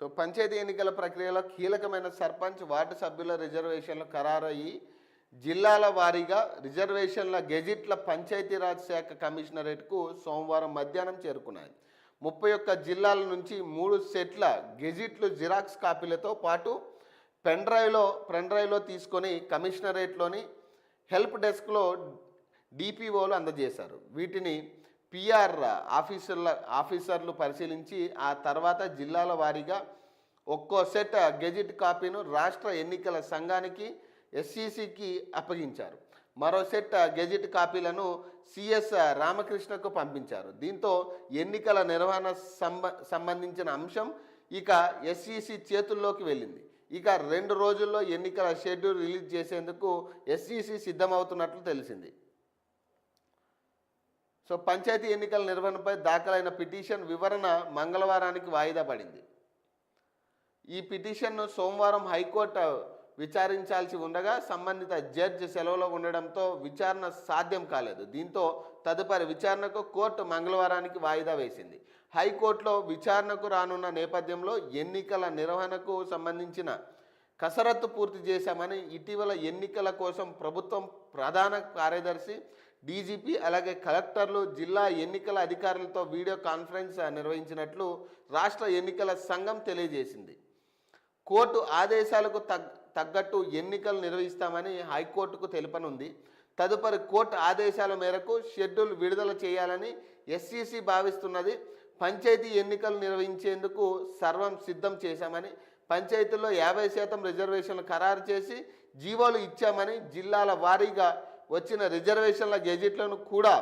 So panchayat ఎన్నికల ప్రక్రియలో కీలకమైన సర్పంచ్ వార్డు సభ్యుల రిజర్వేషన్లు ఖరారయ్యి జిల్లాల వారీగా రిజర్వేషన్ల గెజిట్ల పంచాయతీరాజ్ శాఖ కమిషనరేట్కు సోమవారం మధ్యాహ్నం చేరుకున్నాయి. ముప్పై ఒక్క జిల్లాల నుంచి మూడు సెట్ల గెజిట్లు జిరాక్స్ కాపీలతో పాటు పెన్డ్రైవ్లో పెన్డ్రైవ్లో తీసుకొని కమిషనరేట్లోని హెల్ప్ డెస్క్లో డిపిఓలు అందజేశారు. వీటిని పిఆర్ ఆఫీసర్ల ఆఫీసర్లు పరిశీలించి ఆ తర్వాత జిల్లాల వారీగా ఒక్కో సెట్ గెజిట్ కాపీను రాష్ట్ర ఎన్నికల సంఘానికి ఎస్సీసీకి అప్పగించారు. మరో సెట్ గెజిట్ కాపీలను సిఎస్ రామకృష్ణకు పంపించారు. దీంతో ఎన్నికల నిర్వహణ సంబ సంబంధించిన అంశం ఇక ఎస్ఈసి చేతుల్లోకి వెళ్ళింది. ఇక రెండు రోజుల్లో ఎన్నికల షెడ్యూల్ రిలీజ్ చేసేందుకు ఎస్ఈసి సిద్ధమవుతున్నట్లు తెలిసింది. సో పంచాయతీ ఎన్నికల నిర్వహణపై దాఖలైన పిటిషన్ వివరణ మంగళవారానికి వాయిదా పడింది. ఈ పిటిషన్ను సోమవారం హైకోర్టు విచారించాల్సి ఉండగా సంబంధిత జడ్జ్ సెలవులో ఉండడంతో విచారణ సాధ్యం కాలేదు. దీంతో తదుపరి విచారణకు కోర్టు మంగళవారానికి వాయిదా వేసింది. హైకోర్టులో విచారణకు రానున్న నేపథ్యంలో ఎన్నికల నిర్వహణకు సంబంధించిన కసరత్తు పూర్తి చేశామని ఇటీవల ఎన్నికల కోసం ప్రభుత్వం ప్రధాన కార్యదర్శి డీజీపీ అలాగే కలెక్టర్లు జిల్లా ఎన్నికల అధికారులతో వీడియో కాన్ఫరెన్స్ నిర్వహించినట్లు రాష్ట్ర ఎన్నికల సంఘం తెలియజేసింది. కోర్టు ఆదేశాలకు తగ్ తగ్గట్టు ఎన్నికలు నిర్వహిస్తామని హైకోర్టుకు తెలుపనుంది. తదుపరి కోర్టు ఆదేశాల మేరకు షెడ్యూల్ విడుదల చేయాలని ఎస్సీసీ భావిస్తున్నది. పంచాయతీ ఎన్నికలు నిర్వహించేందుకు సర్వం సిద్ధం చేశామని పంచాయతీల్లో యాభై శాతం రిజర్వేషన్లు ఖరారు చేసి జీవోలు ఇచ్చామని జిల్లాల వారీగా వచ్చిన రిజర్వేషన్ల గెజిట్లను కూడా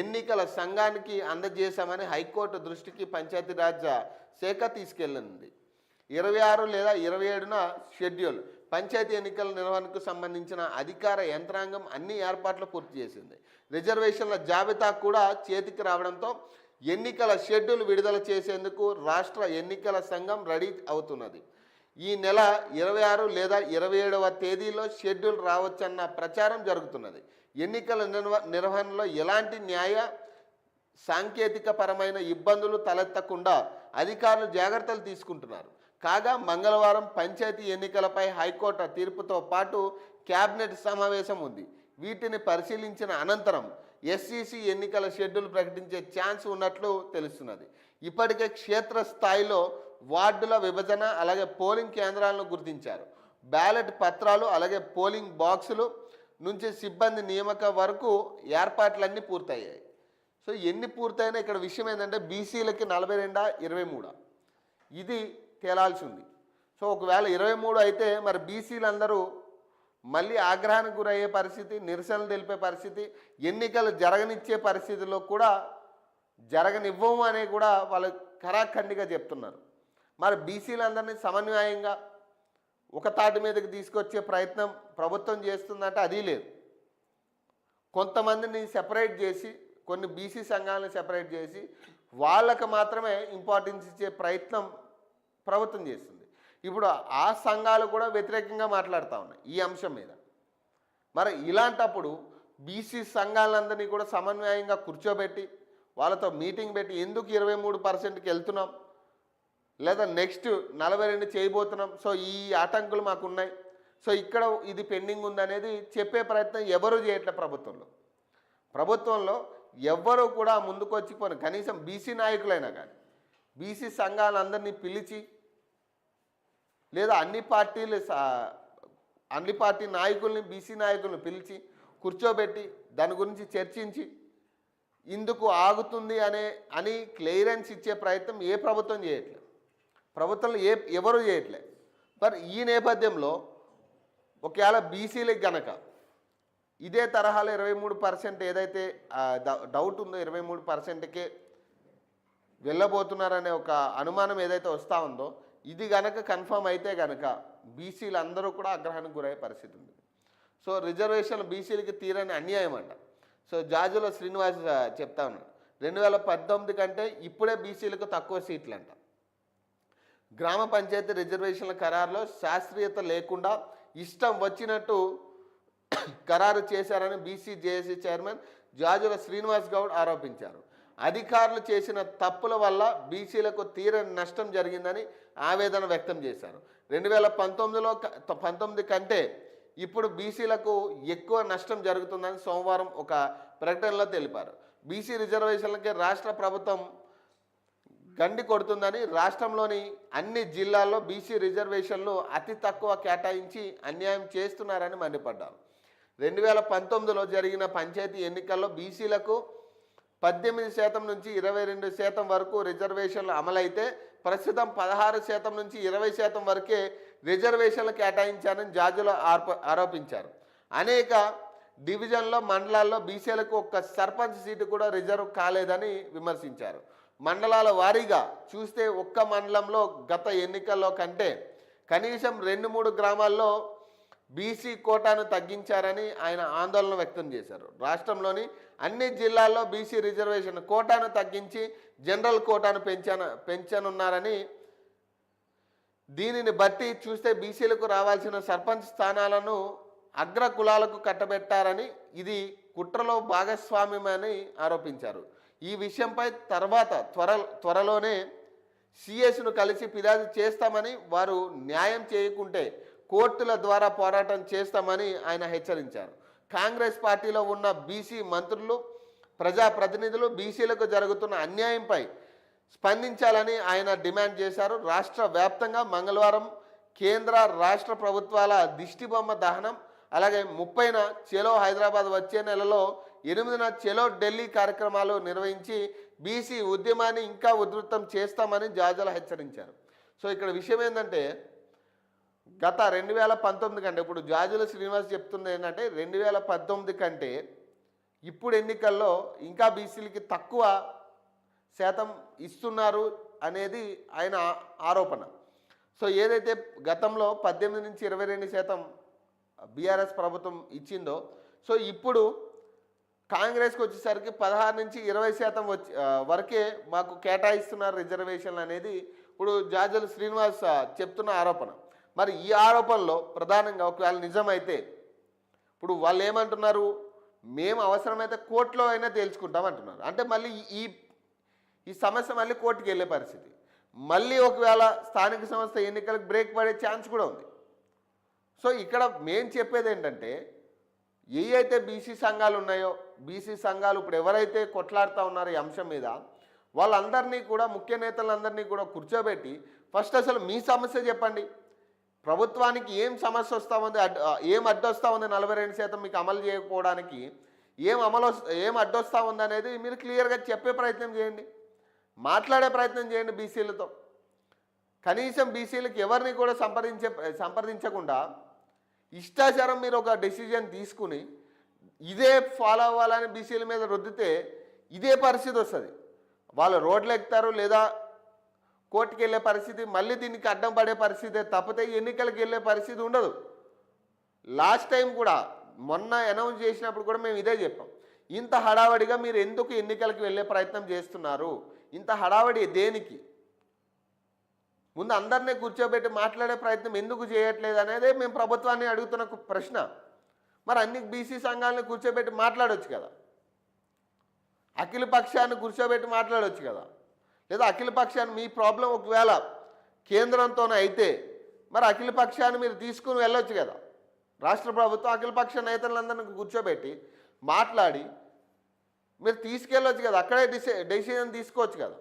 ఎన్నికల సంఘానికి అందజేశామని హైకోర్టు దృష్టికి పంచాయతీరాజ్ శాఖ తీసుకెళ్ళింది. ఇరవై ఆరు లేదా ఇరవై ఏడున షెడ్యూల్ పంచాయతీ ఎన్నికల నిర్వహణకు సంబంధించిన అధికార యంత్రాంగం అన్ని ఏర్పాట్లు పూర్తి చేసింది. రిజర్వేషన్ల జాబితా కూడా చేతికి రావడంతో ఎన్నికల షెడ్యూల్ విడుదల చేసేందుకు రాష్ట్ర ఎన్నికల సంఘం రెడీ అవుతున్నది. ఈ నెల ఇరవై ఆరు లేదా ఇరవై ఏడవ తేదీలో షెడ్యూల్ రావచ్చన్న ప్రచారం జరుగుతున్నది. ఎన్నికల నిర్వ నిర్వహణలో ఎలాంటి న్యాయ సాంకేతిక పరమైన ఇబ్బందులు తలెత్తకుండా అధికారులు జాగ్రత్తలు తీసుకుంటున్నారు. కాగా మంగళవారం పంచాయతీ ఎన్నికలపై హైకోర్టు తీర్పుతో పాటు కేబినెట్ సమావేశం ఉంది. వీటిని పరిశీలించిన అనంతరం ఎస్సీసీ ఎన్నికల షెడ్యూల్ ప్రకటించే ఛాన్స్ ఉన్నట్లు తెలుస్తున్నది. ఇప్పటికే క్షేత్రస్థాయిలో వార్డుల విభజన అలాగే పోలింగ్ కేంద్రాలను గుర్తించారు. బ్యాలెట్ పత్రాలు అలాగే పోలింగ్ బాక్సులు నుంచి సిబ్బంది నియమక వరకు ఏర్పాట్లన్నీ పూర్తయ్యాయి. సో ఎన్ని పూర్తయినా ఇక్కడ విషయం ఏంటంటే బీసీలకి నలభై రెండా ఇరవై మూడా? ఇది తేలాల్సి ఉంది సో ఒకవేళ ఇరవై మూడు అయితే మరి బీసీలందరూ మళ్ళీ ఆగ్రహానికి గురయ్యే పరిస్థితి నిరసనలు తెలిపే పరిస్థితి ఎన్నికలు జరగనిచ్చే పరిస్థితిలో కూడా జరగనివ్వము అనే కూడా వాళ్ళు ఖరాఖండిగా చెప్తున్నారు. మరి బీసీలందరినీ సమన్వయంగా ఒక తాటి మీదకి తీసుకొచ్చే ప్రయత్నం ప్రభుత్వం చేస్తుందంటే అది లేదు. కొంతమందిని సెపరేట్ చేసి కొన్ని బీసీ సంఘాలను సెపరేట్ చేసి వాళ్ళకు మాత్రమే ఇంపార్టెన్స్ ఇచ్చే ప్రయత్నం ప్రభుత్వం చేస్తుంది. ఇప్పుడు ఆ సంఘాలు కూడా వ్యతిరేకంగా మాట్లాడుతూ ఉన్నాయి ఈ అంశం మీద. మరి ఇలాంటప్పుడు బీసీ సంఘాలందరినీ కూడా సమన్వయంగా కూర్చోబెట్టి వాళ్ళతో మీటింగ్ పెట్టి ఎందుకు ఇరవై మూడు పర్సెంట్కి వెళ్తున్నాం? లేదా నెక్స్ట్ నలభై రెండు చేయబోతున్నాం. సో ఈ ఆటంకులు మాకున్నాయి. సో ఇక్కడ ఇది పెండింగ్ ఉందనేది చెప్పే ప్రయత్నం ఎవరు చేయట్లే ప్రభుత్వంలో. ప్రభుత్వంలో ఎవ్వరూ కూడా ముందుకొచ్చిపోయిన కనీసం బీసీ నాయకులైనా కానీ బీసీ సంఘాలందరినీ పిలిచి లేదా అన్ని పార్టీలు అన్ని పార్టీ నాయకుల్ని బీసీ నాయకుల్ని పిలిచి కూర్చోబెట్టి దాని గురించి చర్చించి ఇందుకు ఆగుతుంది అనే అని క్లియరెన్స్ ఇచ్చే ప్రయత్నం ఏ ప్రభుత్వం చేయట్లేదు. ప్రభుత్వంలో ఏ ఎవరు చేయట్లే. మరి ఈ నేపథ్యంలో ఒకవేళ బీసీలకు గనక ఇదే తరహాలో ఇరవై మూడు పర్సెంట్ ఏదైతే డౌట్ ఉందో ఇరవై మూడు పర్సెంట్కే వెళ్ళబోతున్నారనే ఒక అనుమానం ఏదైతే వస్తూ ఉందో ఇది గనక కన్ఫర్మ్ అయితే గనక బీసీలు అందరూ కూడా ఆగ్రహానికి గురయ్యే పరిస్థితి ఉంది. సో రిజర్వేషన్ బీసీలకి తీరని అన్యాయం అంట. సో జాజులో శ్రీనివాస్ చెప్తా ఉన్నాడు. రెండు వేల పద్దెనిమిది కంటే ఇప్పుడే బీసీలకు తక్కువ సీట్లు అంట గ్రామ పంచాయతీ రిజర్వేషన్ల ఖరారులో శాస్త్రీయత లేకుండా ఇష్టం వచ్చినట్టు ఖరారు చేశారని BC JAC chairman Jajula Srinivas Goud ఆరోపించారు. అధికారులు చేసిన తప్పుల వల్ల బీసీలకు తీరని నష్టం జరిగిందని ఆవేదన వ్యక్తం చేశారు. రెండు వేల పంతొమ్మిదిలో పంతొమ్మిది కంటే ఇప్పుడు బీసీలకు ఎక్కువ నష్టం జరుగుతుందని సోమవారం ఒక ప్రకటనలో తెలిపారు. బీసీ రిజర్వేషన్లకి రాష్ట్ర ప్రభుత్వం గండి కొడుతుందని రాష్ట్రంలోని అన్ని జిల్లాల్లో బీసీ రిజర్వేషన్లు అతి తక్కువ కేటాయించి అన్యాయం చేస్తున్నారని మండిపడ్డారు. రెండు వేల పంతొమ్మిదిలో జరిగిన పంచాయతీ ఎన్నికల్లో బీసీలకు పద్దెనిమిది శాతం నుంచి ఇరవై రెండు శాతం వరకు రిజర్వేషన్లు అమలైతే ప్రస్తుతం పదహారు శాతం నుంచి ఇరవై శాతం వరకే రిజర్వేషన్లు కేటాయించారని జాజులు ఆర్ప ఆరోపించారు. అనేక డివిజన్లో మండలాల్లో బీసీలకు ఒక్క సర్పంచ్ సీటు కూడా రిజర్వ్ కాలేదని విమర్శించారు. మండలాల వారీగా చూస్తే ఒక్క మండలంలో గత ఎన్నికల్లో కంటే కనీసం రెండు మూడు గ్రామాల్లో బీసీ కోటాను తగ్గించారని ఆయన ఆందోళన వ్యక్తం చేశారు. రాష్ట్రంలోని అన్ని జిల్లాల్లో బీసీ రిజర్వేషన్ కోటాను తగ్గించి జనరల్ కోటాను పెంచాన పెంచనున్నారని దీనిని బట్టి చూస్తే బీసీలకు రావాల్సిన సర్పంచ్ స్థానాలను అగ్ర కులాలకు కట్టబెట్టారని ఇది కుట్రలో భాగస్వామ్యమని ఆరోపించారు. ఈ విషయంపై తర్వాత త్వర త్వరలోనే సిఎస్ను కలిసి ఫిర్యాదు చేస్తామని వారు న్యాయం చేయకుంటే కోర్టుల ద్వారా పోరాటం చేస్తామని ఆయన హెచ్చరించారు. కాంగ్రెస్ పార్టీలో ఉన్న బీసీ మంత్రులు ప్రజాప్రతినిధులు బీసీలకు జరుగుతున్న అన్యాయంపై స్పందించాలని ఆయన డిమాండ్ చేశారు. రాష్ట్ర వ్యాప్తంగా మంగళవారం కేంద్ర రాష్ట్ర ప్రభుత్వాల దిష్టిబొమ్మ దహనం అలాగే ముప్పైన చెలో హైదరాబాద్ వచ్చే నెలలో ఎనిమిదిన చెలో ఢిల్లీ కార్యక్రమాలు నిర్వహించి బీసీ ఉద్యమాన్ని ఇంకా ఉధృతం చేస్తామని జాజల హెచ్చరించారు. సో ఇక్కడ విషయం ఏంటంటే గత రెండు వేల పంతొమ్మిది కంటే ఇప్పుడు జాజుల శ్రీనివాస్ చెప్తుంది ఏంటంటే రెండు వేల పంతొమ్మిది కంటే ఇప్పుడు ఎన్నికల్లో ఇంకా బీసీలకి తక్కువ శాతం ఇస్తున్నారు అనేది ఆయన ఆరోపణ. సో ఏదైతే గతంలో పద్దెనిమిది నుంచి ఇరవై రెండు శాతం బీఆర్ఎస్ ప్రభుత్వం ఇచ్చిందో సో ఇప్పుడు కాంగ్రెస్కి వచ్చేసరికి పదహారు నుంచి ఇరవై శాతం వచ్చి వరకే మాకు కేటాయిస్తున్నారు రిజర్వేషన్లు అనేది ఇప్పుడు జాజలు శ్రీనివాస్ చెప్తున్న ఆరోపణ. మరి ఈ ఆరోపణలో ప్రధానంగా ఒకవేళ నిజమైతే ఇప్పుడు వాళ్ళు ఏమంటున్నారు మేము అవసరమైతే కోర్టులో అయినా తేల్చుకుంటాం అంటున్నారు అంటే మళ్ళీ ఈ- ఈ సమస్య మళ్ళీ కోర్టుకి వెళ్ళే పరిస్థితి. మళ్ళీ ఒకవేళ స్థానిక సంస్థ ఎన్నికలకు బ్రేక్ పడే ఛాన్స్ కూడా ఉంది. సో ఇక్కడ మేము చెప్పేది ఏంటంటే ఏ అయితే బీసీ సంఘాలు ఉన్నాయో బీసీ సంఘాలు ఇప్పుడు ఎవరైతే కొట్లాడుతూ ఉన్నారో ఈ అంశం మీద వాళ్ళందరినీ కూడా ముఖ్య నేతలందరినీ కూడా కూర్చోబెట్టి ఫస్ట్ అసలు మీ సమస్య చెప్పండి. ప్రభుత్వానికి ఏం సమస్య వస్తూ ఉంది అడ్ ఏం అడ్డొస్తూ ఉంది నలభై రెండు శాతం మీకు అమలు చేయకపోవడానికి? ఏం అమలు ఏం అడ్డొస్తూ ఉంది అనేది మీరు క్లియర్గా చెప్పే ప్రయత్నం చేయండి. మాట్లాడే ప్రయత్నం చేయండి బీసీలతో. కనీసం బీసీలకు ఎవరిని కూడా సంప్రదించే సంప్రదించకుండా ఇష్టాచారం మీరు ఒక డెసిజన్ తీసుకుని ఇదే ఫాలో అవ్వాలని బీసీల మీద రుద్దితే ఇదే పరిస్థితి వస్తుంది. వాళ్ళు రోడ్లు ఎక్కుతారు లేదా కోర్టుకి వెళ్ళే పరిస్థితి మళ్ళీ దీనికి అడ్డం పడే పరిస్థితి తప్పితే ఎన్నికలకు వెళ్ళే పరిస్థితి ఉండదు. లాస్ట్ టైం కూడా మొన్న అనౌన్స్ చేసినప్పుడు కూడా మేము ఇదే చెప్పాం. ఇంత హడావడిగా మీరు ఎందుకు ఎన్నికలకు వెళ్ళే ప్రయత్నం చేస్తున్నారు? ఇంత హడావడి దేనికి? ముందు అందరినీ కూర్చోబెట్టి మాట్లాడే ప్రయత్నం ఎందుకు చేయట్లేదు అనేది మేము ప్రభుత్వాన్ని అడుగుతున్న ప్రశ్న. మరి అన్ని బీసీ సంఘాలను కూర్చోబెట్టి మాట్లాడవచ్చు కదా. అఖిల పక్షాన్ని కూర్చోబెట్టి మాట్లాడవచ్చు కదా. లేదా అఖిల పక్షాన్ని మీ ప్రాబ్లం ఒకవేళ కేంద్రంతోనే అయితే మరి అఖిల పక్షాన్ని మీరు తీసుకుని వెళ్ళొచ్చు కదా. రాష్ట్ర ప్రభుత్వం అఖిల పక్ష నేతలందరినీ కూర్చోబెట్టి మాట్లాడి మీరు తీసుకెళ్ళొచ్చు కదా. అక్కడే డిసి డెసిజన్ తీసుకోవచ్చు కదా.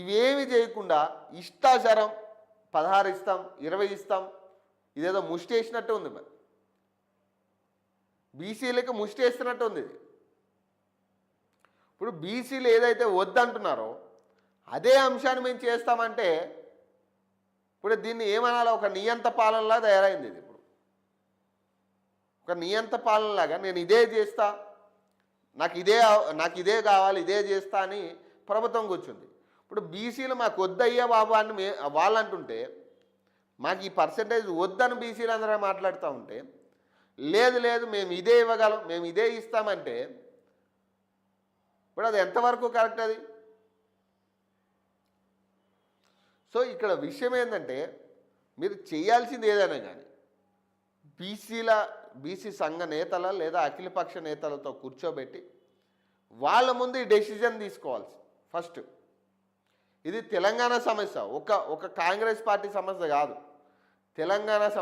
ఇవేమి చేయకుండా ఇష్టాచారం పదహారు ఇస్తాం ఇరవై ఇస్తాం ఇదేదో ముష్టి వేసినట్టు ఉంది మరి. బీసీలకు ముష్టి వేస్తున్నట్టు ఉంది ఇది ఇప్పుడు బీసీలు ఏదైతే వద్దంటున్నారో అదే అంశాన్ని మేము చేస్తామంటే ఇప్పుడు దీన్ని ఏమనాలో ఒక నియంత పాలనలా తయారైంది ఇది ఇప్పుడు. ఒక నియంత పాలనలాగా నేను ఇదే చేస్తా నాకు ఇదే నాకు ఇదే కావాలి ఇదే చేస్తా అని ప్రభుత్వం కూర్చుంది. ఇప్పుడు బీసీలు మాకు వద్దయ్యే బాబు అని మే వాళ్ళు అంటుంటే మాకు ఈ పర్సంటేజ్ వద్దని బీసీలు అందరూ మాట్లాడుతూ ఉంటే లేదు లేదు మేము ఇదే ఇవ్వగలం మేము ఇదే ఇస్తామంటే ఇప్పుడు అది ఎంతవరకు కరెక్ట్ అది? సో ఇక్కడ విషయం ఏంటంటే మీరు చేయాల్సింది ఏదైనా కానీ బీసీల బీసీ సంఘ నేతల లేదా అఖిలపక్ష నేతలతో కూర్చోబెట్టి వాళ్ళ ముందు ఈ డెసిజన్ తీసుకోవాల్సి ఫస్ట్ ఇది తెలంగాణ సమస్య ఒక ఒక కాంగ్రెస్ పార్టీ సమస్య కాదు. తెలంగాణ సమస్య